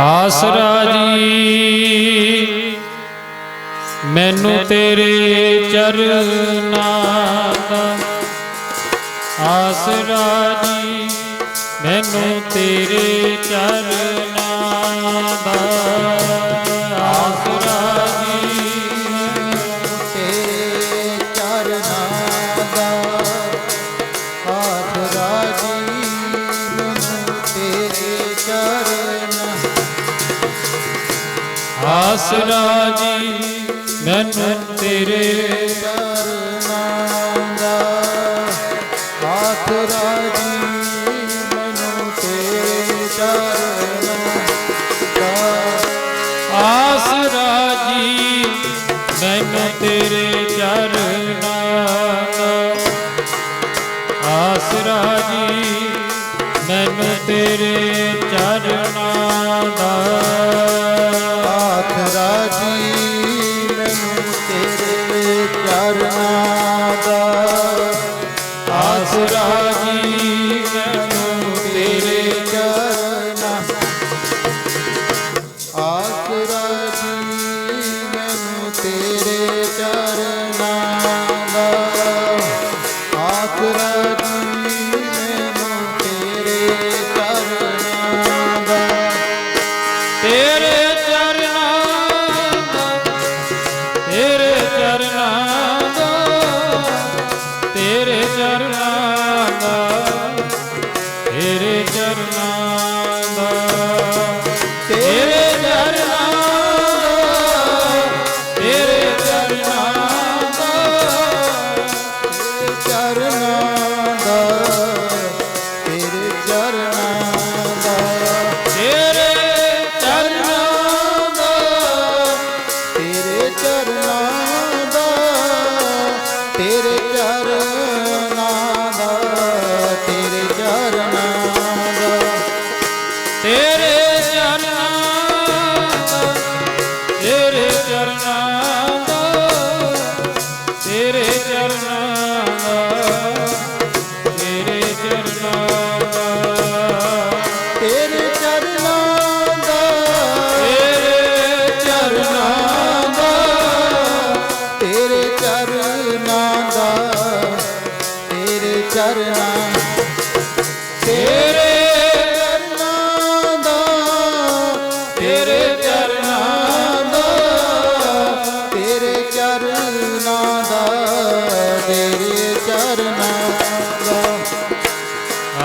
ਆਸਰਾ ਜੀ ਮੈਨੂੰ ਤੇਰੇ ਚਰਨਾਂ ਦਾ ਆਸਰਾ ਜੀ ਮੈਨੂੰ ਤੇਰੇ ਚਰਨਾਂ ਆਸਰਾ ਜੀ, ਮੈਨੂੰ ਤੇਰੇ ਚਰਨਾਂ ਦਾ ਆਸਰਾ ਜੀ, ਮੈਨੂੰ ਤੇਰੇ ਚਰਨਾਂ ਦਾ ਆਸਰਾ ਜੀ, ਮੈਨੂੰ ਤੇਰੇ ਚਰਨਾ ਦਾ ਆਸਰਾ ਜੀ, ਮੈਨੂੰ ਤੇਰੇ ਚਰਨਾ ਦਾ Tere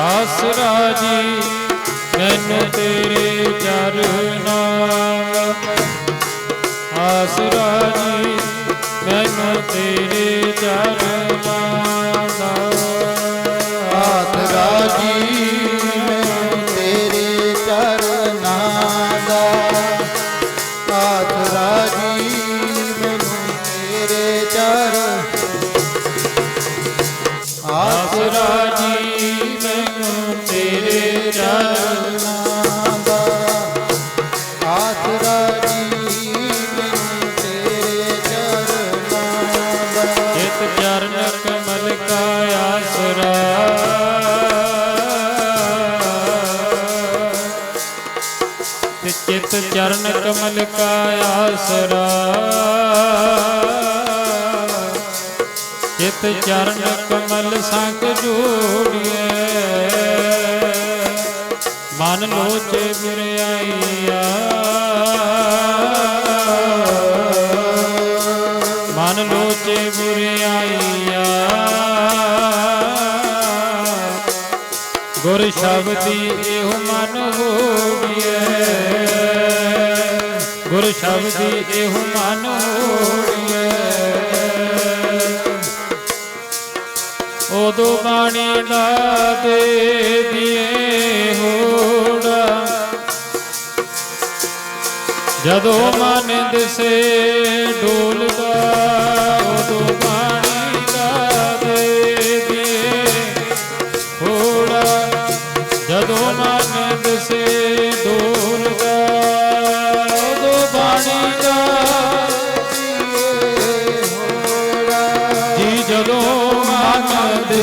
ਆਸਰਾ ਜੀ ਮੈਨੂੰ ਤੇਰੇ ਚਰਨਾਂ ਆਸਰਾ ਜੀ ਮੈਨੂੰ ਤੇਰੇ ਚਰਨਾਂ ਚਰਨ ਕਮਲ ਕਾ ਆਸਰਾ ਚਿਤ ਚਰਨ ਕਮਲ ਸੰਗ ਜੋੜੀਏ ਮਨ ਲੋਚੇ ਬੁਰਿਆਈਆ ਮਨ ਲੋਚੇ ਬੁਰਿਆਈਆ ਗੁਰ ਸ਼ਬਦੀ ਇਹੋ ਮਨ ਹੋੜੀਏ ਸ਼ਬਦੀ ਇਹੋ ਮਨ ਹੋੜੀਏ ਉਦੋਂ ਬਾਣੀ ਦਾ ਦੇ ਦੀਏ ਹੋੜਾ। ਜਦੋਂ ਮਨ ਦਿਸੇ ਡੋਲਦਾ, ਉਦੋਂ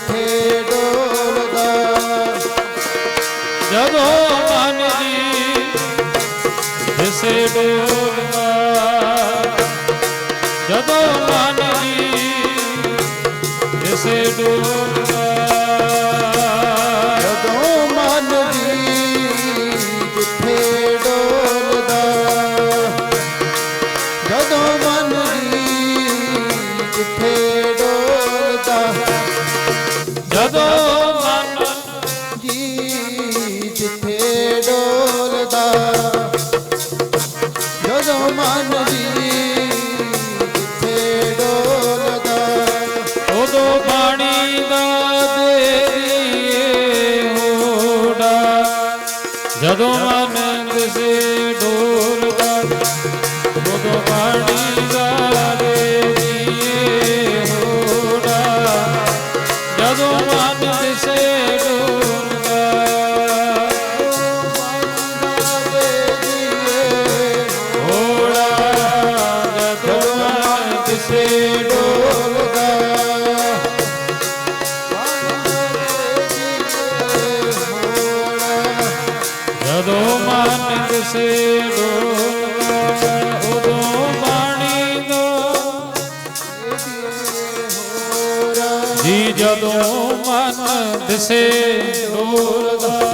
ਮਨ ਡੋਲਦਾ ਜਦੋਂ ਮਨ ਜੀ ਦਿਸੇ ਡੋਲਦਾ ਜਦੋਂ ਮਨ ਜੀ ਦਿਸੇ ਡੋਲਦਾ ਜਦੋਂ ਮਨ ਦਿਸੇ ਡੋਲਦਾ ਉਦੋਂ ਜਦੋਂ ਮਨ ਉਦੋਂ ਬਾਣੀ ਦਾ ਜੀ ਜਦੋਂ ਮਨ ਦਿਸੇ ਡੋਲਦਾ